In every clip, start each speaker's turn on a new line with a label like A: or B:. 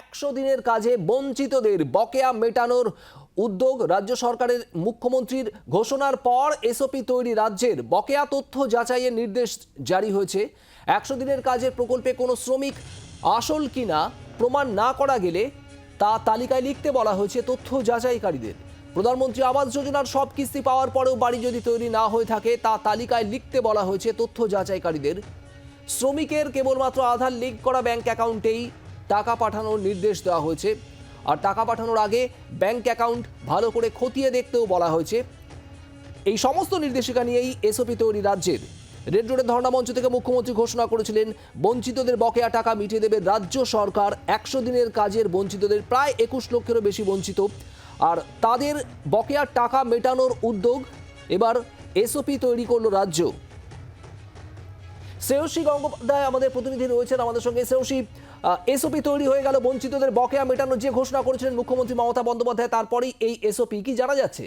A: একশো দিনের কাজে বঞ্চিতদের বকেয়া মেটানোর উদ্যোগ রাজ্য সরকারের মুখ্যমন্ত্রীর ঘোষণার পর এসওপি তৈরি রাজ্যের বকেয়া তথ্য যাচাইয়ের নির্দেশ জারি হয়েছে। একশো দিনের কাজের প্রকল্পে কোনো শ্রমিক আসল কিনা প্রমাণ না করা গেলে তা তালিকায় লিখতে বলা হয়েছে তথ্য যাচাইকারীদের। প্রধানমন্ত্রী আবাস যোজনার সব কিস্তি পাওয়ার পরেও বাড়ি যদি তৈরি না হয়ে থাকে, তা তালিকায় লিখতে বলা হয়েছে তথ্য যাচাইকারীদের। শ্রমিকের কেবলমাত্র আধার লিঙ্ক করা ব্যাংক অ্যাকাউন্টেই টাকা পাঠানোর নির্দেশ দেওয়া হয়েছে। আর টাকা পাঠানোর আগে ব্যাংক অ্যাকাউন্ট ভালো করে খতিয়ে দেখতেও বলা হয়েছে। এই সমস্ত নির্দেশিকা নিয়েই এসওপি তৈরি রাজ্যের। রেড রোডের ধর্ণা মঞ্চ থেকে মুখ্যমন্ত্রী ঘোষণা করেছিলেন, বঞ্চিতদের বকেয়া টাকা মিটিয়ে দেবে রাজ্য সরকার। একশো দিনের কাজের বঞ্চিতদের প্রায় একুশ লক্ষেরও বেশি বঞ্চিত। আর তাদের বকেয়া টাকা মেটানোর উদ্যোগ এবার এসওপি তৈরি করল রাজ্য। শ্রেয়সী গঙ্গোপাধ্যায় আমাদের প্রতিনিধি রয়েছেন আমাদের সঙ্গে। শ্রেয়সী এসওপি তৈরি হয়ে গেল, বঞ্চিতদের বকেয়া মেটানোর যে ঘোষণা করেছিলেন মুখ্যমন্ত্রী মমতা বন্দ্যোপাধ্যায়, তারপরেই এই এসওপি কি জানা যাচ্ছে?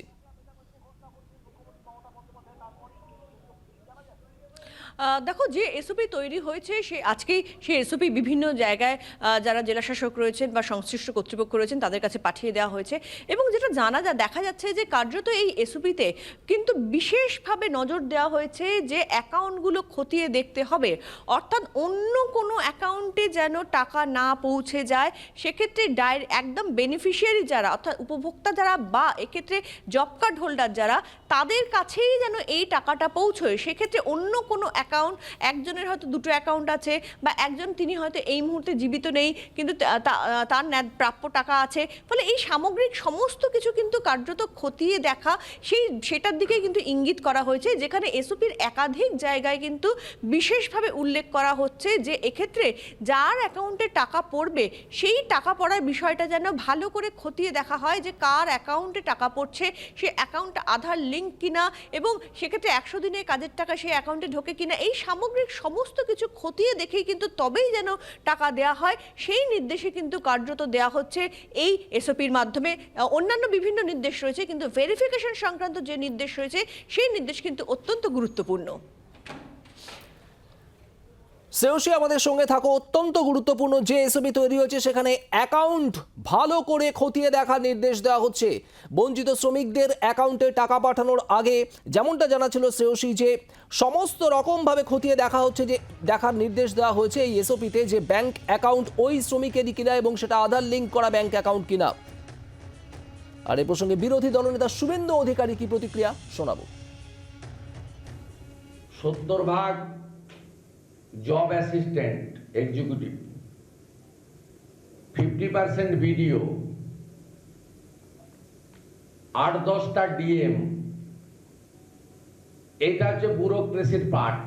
B: দেখো যে এসওপি তৈরি হয়েছে, সে আজকেই সেই এসওপি বিভিন্ন জায়গায় যারা জেলা শাসক রয়েছেন বা সংশ্লিষ্ট কর্তৃপক্ষ রয়েছেন, তাদের কাছে পাঠিয়ে দেওয়া হয়েছে। এবং যেটা জানা যা, দেখা যাচ্ছে যে কার্যত এই এসওপিতে কিন্তু বিশেষভাবে নজর দেওয়া হয়েছে যে অ্যাকাউন্টগুলো খতিয়ে দেখতে হবে। অর্থাৎ অন্য কোনো অ্যাকাউন্টে যেন টাকা না পৌঁছে যায়, সেক্ষেত্রে ডায় একদম বেনিফিশিয়ারি যারা, অর্থাৎ উপভোক্তা যারা বা এক্ষেত্রে জব কার্ড হোল্ডার যারা, তাদের কাছেই যেন এই টাকাটা পৌঁছয়। সেক্ষেত্রে অন্য কোনো অ্যাকাউন্ট একজনের হয়তো দুটো অ্যাকাউন্ট আছে, বা একজন তিনি হয়তো এই মুহূর্তে জীবিত নেই, কিন্তু তার প্রাপ্য টাকা আছে। ফলে এই সামগ্রিক সমস্ত কিছু কিন্তু কার্যত খতিয়ে দেখা, সেই, সেটার দিকে কিন্তু ইঙ্গিত করা হয়েছে, যেখানে এসওপির একাধিক জায়গায় কিন্তু বিশেষভাবে উল্লেখ করা হচ্ছে যে এক্ষেত্রে যার অ্যাকাউন্টে টাকা পড়বে, সেই টাকা পড়ার বিষয়টা যেন ভালো করে খতিয়ে দেখা হয় যে কার অ্যাকাউন্টে টাকা পড়ছে, সে অ্যাকাউন্ট আধার লিঙ্ক কিনা, এবং সেক্ষেত্রে একশো দিনের কাজের টাকা সেই অ্যাকাউন্টে ঢোকে কিনা এই সামগ্রিক সমস্ত কিছু খতিয়ে দেখেই কিন্তু তবেই যেন টাকা দেয়া হয়। সেই নির্দেশে কিন্তু কার্যত দেয়া হচ্ছে এই এসওপির মাধ্যমে। অন্যান্য বিভিন্ন নির্দেশ রয়েছে, কিন্তু ভেরিফিকেশন সংক্রান্ত যে নির্দেশ রয়েছে, সেই নির্দেশ কিন্তু অত্যন্ত গুরুত্বপূর্ণ।
A: শ্রেয়সী, আমাদের সঙ্গে থাকো। অত্যন্ত গুরুত্বপূর্ণ যে এসওপি তৈরি হয়েছে, সেখানে অ্যাকাউন্ট ভালো করে খতিয়ে দেখার নির্দেশ দেওয়া হচ্ছে। বঞ্চিত শ্রমিকদের অ্যাকাউন্টে টাকা পাঠানোর আগে যেমনটা জানা ছিল শ্রেয়সী যে, সমস্ত রকমভাবে খতিয়ে দেখা হচ্ছে যে, দেখার নির্দেশ দেওয়া হয়েছে এই এসওপিতে যে ব্যাংক অ্যাকাউন্ট ওই শ্রমিকেরই কিনা এবং সেটা আধার লিঙ্ক করা ব্যাংক অ্যাকাউন্ট কিনা। আর এ প্রসঙ্গে বিরোধী দলনেতা শুভেন্দু অধিকারী কি প্রতিক্রিয়া? শোনাবো।
C: সত্তর ভাগ job assistant executive fifty percent BDO আট দশটা ডিএম এটা হচ্ছে ব্যুরোক্রেসির পার্ট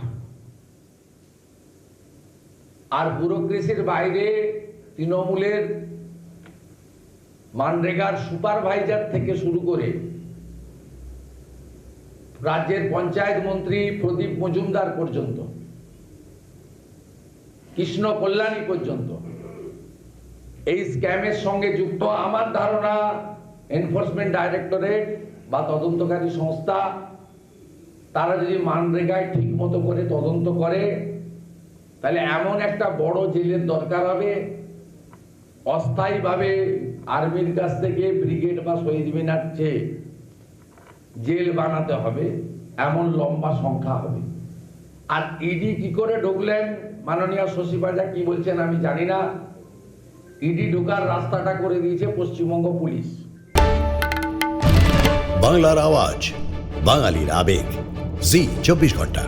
C: আর ব্যুরোক্রেসির বাইরে তৃণমূলের মানরেগার সুপারভাইজার থেকে শুরু করে রাজ্যের পঞ্চায়েত মন্ত্রী প্রদীপ মজুমদার পর্যন্ত। কৃষ্ণ কল্যাণী পর্যন্ত। এই স্ক্যামের সঙ্গে যুক্ত আমার ধারণা এনফোর্সমেন্ট ডাইরেক্টরেট বা তদন্তকারী সংস্থা, তারা যদি মানরেগায় ঠিক মতো করে তদন্ত করে, তাহলে এমন একটা বড় জেলের দরকার হবে। অস্থায়ীভাবে আর্মির কাছ থেকে ব্রিগেড বা শহীদ মিনার চেয়ে জেল বানাতে হবে, এমন লম্বা সংখ্যা হবে। আর ইডি কি করে ঢুকলেন? মাননীয় শশী পাজা কি বলছেন আমি জানি না। ইডি ঢুকার রাস্তাটা করে দিয়েছে পশ্চিমবঙ্গ পুলিশ।
D: বাংলার আওয়াজ, বাঙালির আবেগ। জি, চব্বিশ ঘণ্টা।